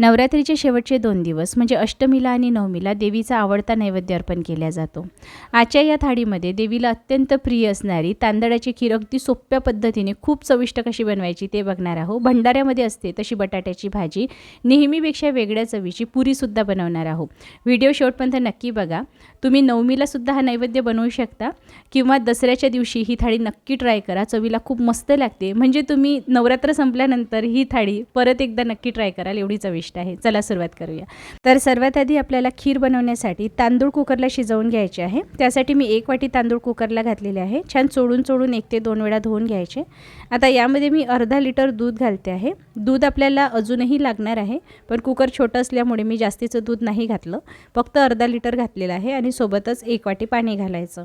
नवरात्रीचे शेवटचे दोन दिवस म्हणजे अष्टमीला आणि नवमीला देवीचा आवडता नैवेद्य अर्पण केला जातो. आजच्या या थाळीमध्ये देवीला अत्यंत प्रिय असणारी तांदळाची खीर अगदी सोप्या पद्धतीने खूप चविष्ट कशी बनवायची ते बघणार आहोत. भंडाऱ्यामध्ये असते तशी बटाट्याची भाजी नेहमीपेक्षा वेगळ्या चवीची पुरीसुद्धा बनवणार आहोत. व्हिडिओ शेवटपर्यंत नक्की बघा. तुम्ही नवमीलासुद्धा हा नैवेद्य बनवू शकता किंवा दसऱ्याच्या दिवशी ही थाळी नक्की ट्राय करा. चवीला खूप मस्त लागते. म्हणजे तुम्ही नवरात्र संपल्यानंतर ही थाळी परत एकदा नक्की ट्राय कराल. एवढी चविष्ट आहे. चला सुरुवात करूया. तर सर्वात आधी आपल्याला खीर बनवण्यासाठी तांदूळ कुकरला शिजवून घ्यायचे आहे. त्यासाठी मी एक वाटी तांदूळ कुकरला घातलेले आहे. छान चोडून चोडून एक ते दोन वेळा धुवून घ्यायचे. आता यामध्ये मी अर्धा लिटर दूध घालते आहे. दूध आपल्याला अजूनही लागणार आहे. पण कुकर छोटं असल्यामुळे मी जास्तीचं दूध नाही घातलं. फक्त अर्धा लिटर घातलेलं आहे आणि सोबतच एक वाटी पाणी घालायचं.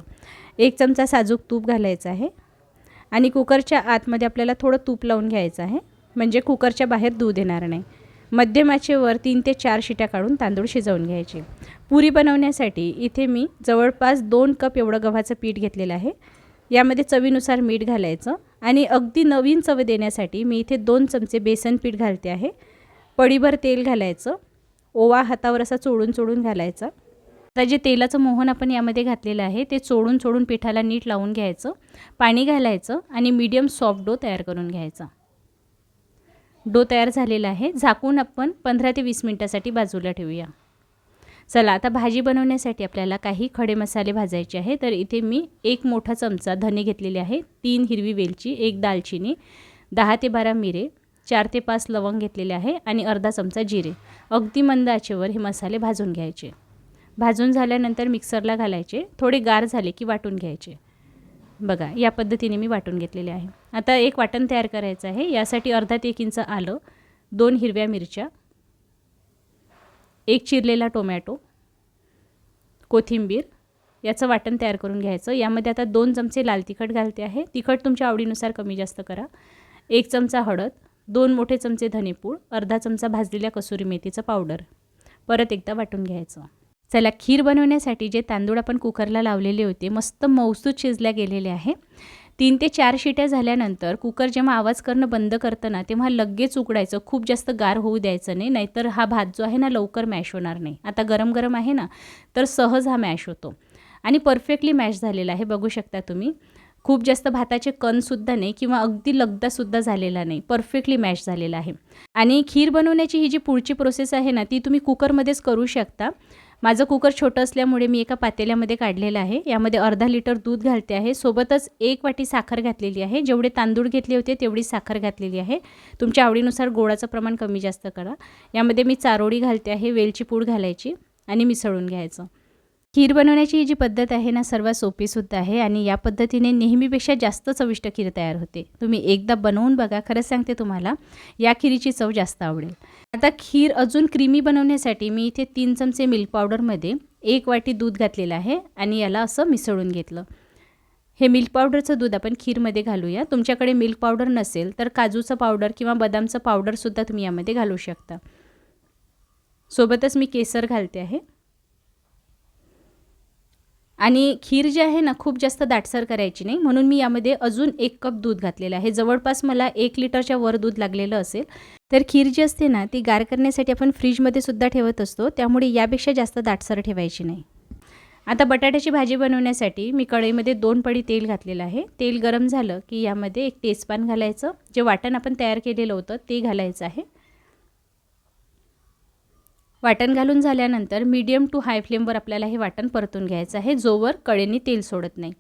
एक चमचा साजूक तूप घालायचं आहे. आणि कुकरच्या आतमध्ये आपल्याला थोडं तूप लावून घ्यायचं आहे. म्हणजे कुकरच्या बाहेर दूध येणार नाही. मध्यम आचेवर तीन ते चार शिट्या काढून तांदूळ शिजवून घ्यायचे. पुरी बनवण्यासाठी इथे मी जवळपास दोन कप एवढं गव्हाचं पीठ घेतलेलं आहे. यामध्ये चवीनुसार मीठ घालायचं. आणि अगदी नवीन चव देण्यासाठी मी इथे दोन चमचे बेसन पीठ घालते आहे. पडीभर तेल घालायचं. ओवा हातावर असा चोळून चोळून घालायचा. आता जे तेलाचं मोहन आपण यामध्ये घातलेलं आहे ते चोडून चोडून पिठाला नीट लावून घ्यायचं पाणी घालायचं आणि मीडियम सॉफ्ट डो तयार करून घ्यायचा. डो तयार झालेला आहे. झाकून आपण पंधरा ते वीस मिनटासाठी बाजूला ठेवूया. चला आता भाजी बनवण्यासाठी आपल्याला काही खडे मसाले भाजायचे आहे तर इथे मी एक मोठा चमचा धने घेतलेले आहे तीन हिरवी वेलची एक दालचिनी दहा ते बारा मिरे चार ते पाच लवंग घेतलेले आहे आणि अर्धा चमचा जिरे. अगदी मंद आचेवर हे मसाले भाजून घ्यायचे. भाजून झाल्यानंतर मिक्सरला घालायचे. थोडे गार झाले की वाटून घ्यायचे. बघा या पद्धतीने मी वाटून घेतलेले आहे. आता एक वाटण तयार करायचं आहे. यासाठी अर्धा ते एक इंच आलं दोन हिरव्या मिरच्या एक चिरलेला टोमॅटो कोथिंबीर याचं वाटण तयार करून घ्यायचं. यामध्ये आता दोन चमचे लाल तिखट घालते आहे. तिखट तुमच्या आवडीनुसार कमी जास्त करा. एक चमचा हळद दोन मोठे चमचे धनेपूड अर्धा चमचा भाजलेल्या कसुरी मेथीचं पावडर. परत एकदा वाटून घ्यायचं. चला खीर बनवण्यासाठी जे तांदूळ आपण कुकरला लावलेले होते मस्त मौसूद शिजल्या गेलेले आहे. तीन ते चार शिट्या झाल्यानंतर कुकर जेव्हा आवाज करणं बंद करतं ना तेव्हा लगेच उकडायचं खूप जास्त गार होऊ द्यायचं नाही नाहीतर हा भात जो आहे ना लवकर मॅश होणार नाही. आता गरम गरम आहे ना तर सहज हा मॅश होतो. आणि परफेक्टली मॅश झालेला आहे बघू शकता तुम्ही. खूप जास्त भाताचे कणसुद्धा नाही किंवा अगदी लगदासुद्धा झालेला नाही परफेक्टली मॅश झालेला आहे. आणि खीर बनवण्याची ही जी पुढची प्रोसेस आहे ना ती तुम्ही कुकरमध्येच करू शकता. माझं कुकर छोटं असल्यामुळे मी एका पातेल्यामध्ये काढलेलं आहे. यामध्ये अर्धा लिटर दूध घालते आहे. सोबतच एक वाटी साखर घातलेली आहे. जेवढे तांदूळ घेतले होते तेवढी साखर घातलेली आहे. तुमच्या आवडीनुसार गोळाचं प्रमाण कमी जास्त करा. यामध्ये मी चारोळी घालते आहे. वेलची पूड घालायची आणि मिसळून घ्यायचं. खीर बनवण्याची ही जी पद्धत आहे ना सर्वात सोपीसुद्धा आहे आणि या पद्धतीने नेहमीपेक्षा जास्त चविष्ट खीर तयार होते. तुम्ही एकदा बनवून बघा खरंच सांगते तुम्हाला या खिरीची चव जास्त आवडेल. आता खीर अजून क्रीमी बनवण्यासाठी मी इथे तीन चमचे मिल्क पावडरमध्ये एक वाटी दूध घातलेलं आहे आणि याला असं मिसळून घेतलं. हे मिल्क पावडरचं दूध आपण खीरमध्ये घालूया. तुमच्याकडे मिल्क पावडर नसेल तर काजूचं पावडर किंवा बदामचं पावडरसुद्धा तुम्ही यामध्ये घालू शकता. सोबतच मी केसर घालते आहे. आणि खीर जी आहे ना खूप जास्त दाटसर करायची नाही. म्हणून मी यामध्ये अजून एक कप दूध घातलेलं आहे. जवळपास मला एक लिटरच्या वर दूध लागलेलं असेल. तर खीर जी असते ना ती गार करण्यासाठी आपण फ्रीजमध्ये सुद्धा ठेवत असतो. त्यामुळे यापेक्षा जास्त दाटसर ठेवायची नाही. आता बटाट्याची भाजी बनवण्यासाठी मी कढईमध्ये दोन पडी तेल घातलेलं आहे. तेल गरम झालं की यामध्ये एक तेजपान घालायचं. जे वाटण आपण तयार केलेलं होतं ते घालायचं आहे. वाटण घालून झाल्यानंतर मीडियम टू हाय फ्लेमवर आपल्याला हे वाटण परतून घ्यायचं आहे. जोवर कडेनी तेल सोडत नाही.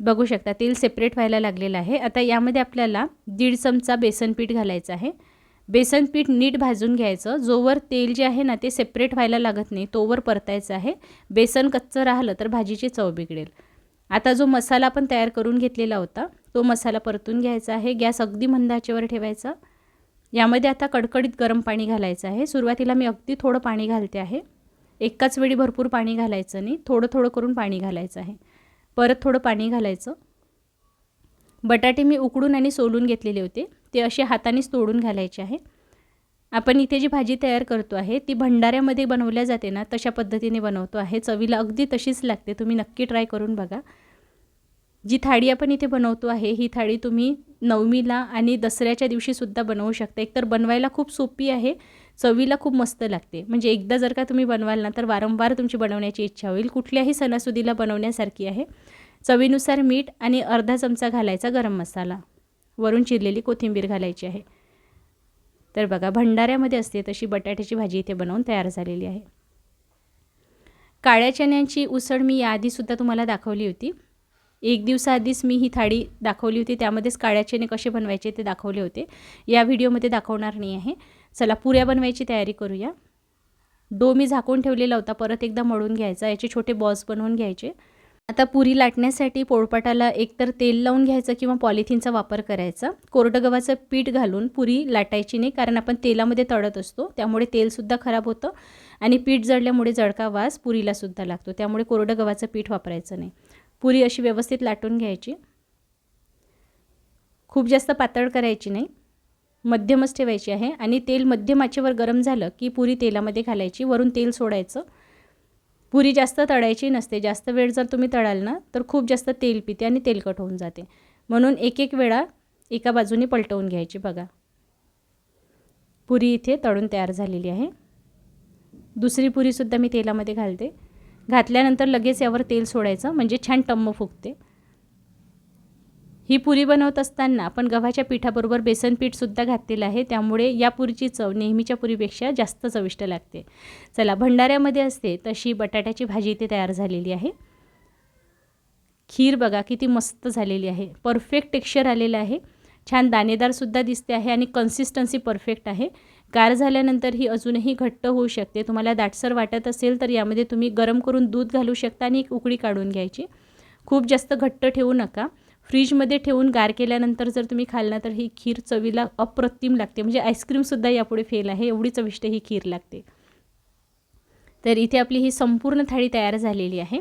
बघू शकता तेल सेपरेट व्हायला लागलेलं आहे. आता यामध्ये आपल्याला दीड चमचा बेसन पीठ घालायचं आहे. बेसन पीठ नीट भाजून घ्यायचं. जोवर तेल जे आहे ना ते सेपरेट व्हायला लागत नाही. तोवर परतायचं आहे. बेसन कच्चं राहिलं तर भाजीची चव बिघडेल. आता जो मसाला आपण तयार करून घेतलेला होता तो मसाला परतून घ्यायचा आहे. गॅस अगदी मंदाचेवर ठेवायचा. यामध्ये आता कडकडीत गरम पाणी घालायचं आहे. सुरुवातीला मी अगदी थोडं पाणी घालते आहे. एकाच वेळी भरपूर पाणी घालायचं नाही. थोडं थोडं करून पाणी घालायचं आहे. परत थोडं पाणी घालायचं. बटाटे मी उकडून आणि सोलून घेतलेले होते. ते असे हातानेच तोडून घालायचे आहे. आपण इथे जी भाजी तयार करतो आहे ती भंडाऱ्यामध्ये बनवल्या जाते ना तशा पद्धतीने बनवतो आहे. चवीला अगदी तशीच लागते. तुम्ही नक्की ट्राय करून बघा. जी थाळी आपण इथे बनवतो आहे ही थाळी तुम्ही नवमीला आणि दसऱ्याच्या दिवशीसुद्धा बनवू शकता. एकतर बनवायला खूप सोपी आहे चवीला खूप मस्त लागते. म्हणजे एकदा जर का तुम्ही बनवाल ना तर वारंवार तुमची बनवण्याची इच्छा होईल. कुठल्याही सणासुदीला बनवण्यासारखी आहे. चवीनुसार मीठ आणि अर्धा चमचा घालायचा गरम मसाला. वरून चिरलेली कोथिंबीर घालायची आहे. तर बघा भंडाऱ्यामध्ये असते तशी बटाट्याची भाजी इथे बनवून तयार झालेली आहे. काळ्या चण्याची उसळ मी याआधीसुद्धा तुम्हाला दाखवली होती. एक दिवसाआधीच मी ही थाळी दाखवली होती. त्यामध्येच काळ्या कसे बनवायचे ते दाखवले होते. या व्हिडिओमध्ये दाखवणार नाही आहे. चला पुऱ्या बनवायची तयारी करूया. डो मी झाकून ठेवलेला होता. परत एकदा मळून घ्यायचा. याचे छोटे बॉल्स बनवून घ्यायचे. आता पुरी लाटण्यासाठी पोळपाटाला एकतर तेल लावून घ्यायचं किंवा पॉलिथिनचा वापर करायचा. कोरडं गव्हाचं पीठ घालून पुरी लाटायची नाही कारण आपण तेलामध्ये तळत असतो. त्यामुळे तेलसुद्धा खराब होतं आणि पीठ जळल्यामुळे जळका वास पुरीलासुद्धा लागतो. त्यामुळे कोरडं गव्हाचं पीठ वापरायचं नाही. पुरी अशी व्यवस्थित लाटून घ्यायची. खूप जास्त पातळ करायची नाही. मध्यमच ठेवायची आहे आणि तेल मध्यम आचेवर गरम झालं की पुरी तेलामध्ये घालायची वरून तेल सोडायचं. पुरी जास्त तळायची नसते जास्त वेळ जर तुम्ही तळाल ना तर खूप जास्त तेल पिते आणि तेलकट होऊन जाते. म्हणून एक एक वेळा एका बाजूने पलटवून घ्यायची बघा. पुरी इथे तळून तयार झालेली आहे. दुसरी पुरीसुद्धा मी तेलामध्ये घालते. घातल्यानंतर लगेच यावर तेल सोडायचं म्हणजे छान टम्म फुगते. ही पुरी बनवत असताना आपण गव्हाच्या पिठाबरोबर बेसन पीठसुद्धा घातलेलं आहे. त्यामुळे या पुरीची चव नेहमीच्या पुरीपेक्षा जास्त चविष्ट लागते. चला भंडाऱ्यामध्ये असते तशी बटाट्याची भाजी इथे तयार झालेली आहे. खीर बघा किती मस्त झालेली आहे. परफेक्ट टेक्स्चर आलेलं आहे. छान दाणेदारसुद्धा दिसते आहे आणि कन्सिस्टन्सी परफेक्ट आहे. गार झाल्यानंतर ही अजूनही घट्ट होऊ शकते. तुम्हाला दाटसर वाटत असेल तर यामध्ये तुम्ही गरम करून दूध घालू शकता आणि एक उकळी काढून घ्यायची. खूप जास्त घट्ट ठेवू नका. फ्रीजमध्ये ठेवून गार केल्यानंतर जर तुम्ही खाल्ला तर ही खीर चवीला अप्रतिम लागते. म्हणजे आईस्क्रीमसुद्धा यापुढे फेल आहे. एवढी चविष्ट ही खीर लागते. तर इथे आपली ही संपूर्ण थाळी तयार झालेली आहे.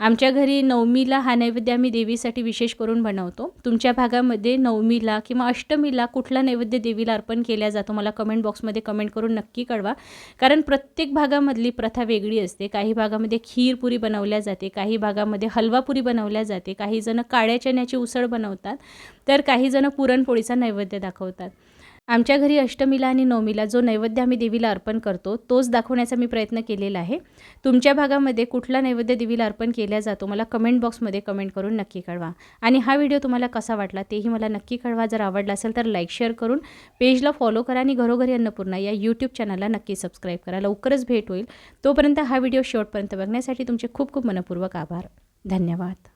आमच्या घरी नवमीला हा नैवेद्य आम्ही देवीसाठी विशेष करून बनवतो. तुमच्या भागामध्ये नवमीला किंवा अष्टमीला कुठला नैवेद्य देवीला अर्पण केला जातो मला कमेंट बॉक्समध्ये कमेंट करून नक्की कळवा. कारण प्रत्येक भागामधली प्रथा वेगळी असते. काही भागामध्ये खीरपुरी बनवल्या जाते काही भागामध्ये हलवापुरी बनवल्या जाते काहीजणं काळ्या चण्याची उसळ बनवतात तर काहीजणं पुरणपोळीचा नैवेद्य दाखवतात. आमच्या घरी अष्टमीला आणि नवमीला जो नैवेद्य आम्ही देवीला अर्पण करतो तोच दाखवण्याचा मी प्रयत्न केलेला आहे. तुमच्या भागामध्ये कुठला नैवेद्य देवीला अर्पण केला जातो मला कमेंट बॉक्समध्ये कमेंट करून नक्की कळवा. आणि हा व्हिडिओ तुम्हाला कसा वाटला तेही मला नक्की कळवा. जर आवडला असेल तर लाईक शेअर करून पेजला फॉलो करा आणि घरोघरी अन्नपूर्णा या यूट्यूब चॅनलला नक्की सबस्क्राईब करा. लवकरच भेट होईल. तोपर्यंत हा व्हिडिओ शेवटपर्यंत बघण्यासाठी तुमचे खूप खूप मनपूर्वक आभार. धन्यवाद.